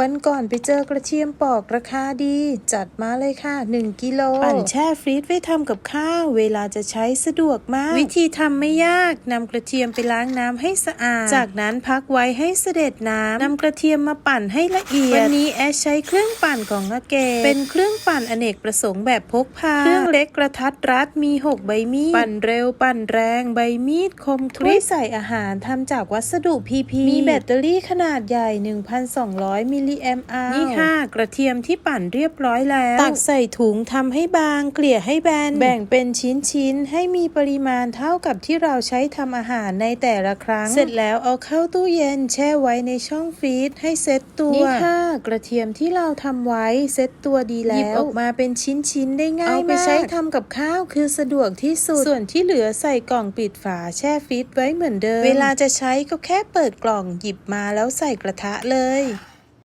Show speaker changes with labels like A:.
A: วันก่อนไปเจอกระเทียมปอกราคาดี จัดมาเลยค่ะ 1กิโลปั่นแช่ฟรีซไว้ทำกับข้าว เวลาจะใช้สะดวกมาก วิธีทำไม่ยากนำกระเทียมไปล้างน้ำให้สะอาด จากนั้นพักไว้ให้เสด็จน้ำนำกระเทียมมาปั่นให้ละเอียด วันนี้แอชใช้เครื่องปั่นของอาเกตเป็นเครื่องปั่นอเนกประสงค์แบบพกพา เครื่องเล็กกระทัดรัดมี 6 ใบมีด ปั่นเร็วปั่นแรงใบมีดคมทุยใส่อาหารทำจากวัสดุพีพีมีแบตเตอรี่ขนาดใหญ่ 1,200มิลลิแอมป์อาร์นี่ค่ะกระเทียมที่ปั่นเรียบร้อยแล้ว ตักใส่ถุงทำให้บาง เกลี่ยให้แบน แบ่งเป็นชิ้นๆ ให้มีปริมาณเท่ากับที่เราใช้ทำอาหารในแต่ละครั้ง เสร็จแล้วเอาเข้าตู้เย็นแช่ไว้ในช่องฟรีซให้เซ็ตตัวนี่ค่ะกระเทียมที่เราทำไว้เซ็ตตัวดีแล้วหยิบออกมาเป็นชิ้นๆ ได้ง่ายมาก เอาไปใช้ทำกับข้าวคือสะดวกที่สุด ส่วนที่เหลือใส่กล่องปิดฝาแช่ฟรีซไว้เหมือนเดิม เวลาจะใช้ก็แค่เปิดกล่องหยิบมาแล้วใส่กระทะเลย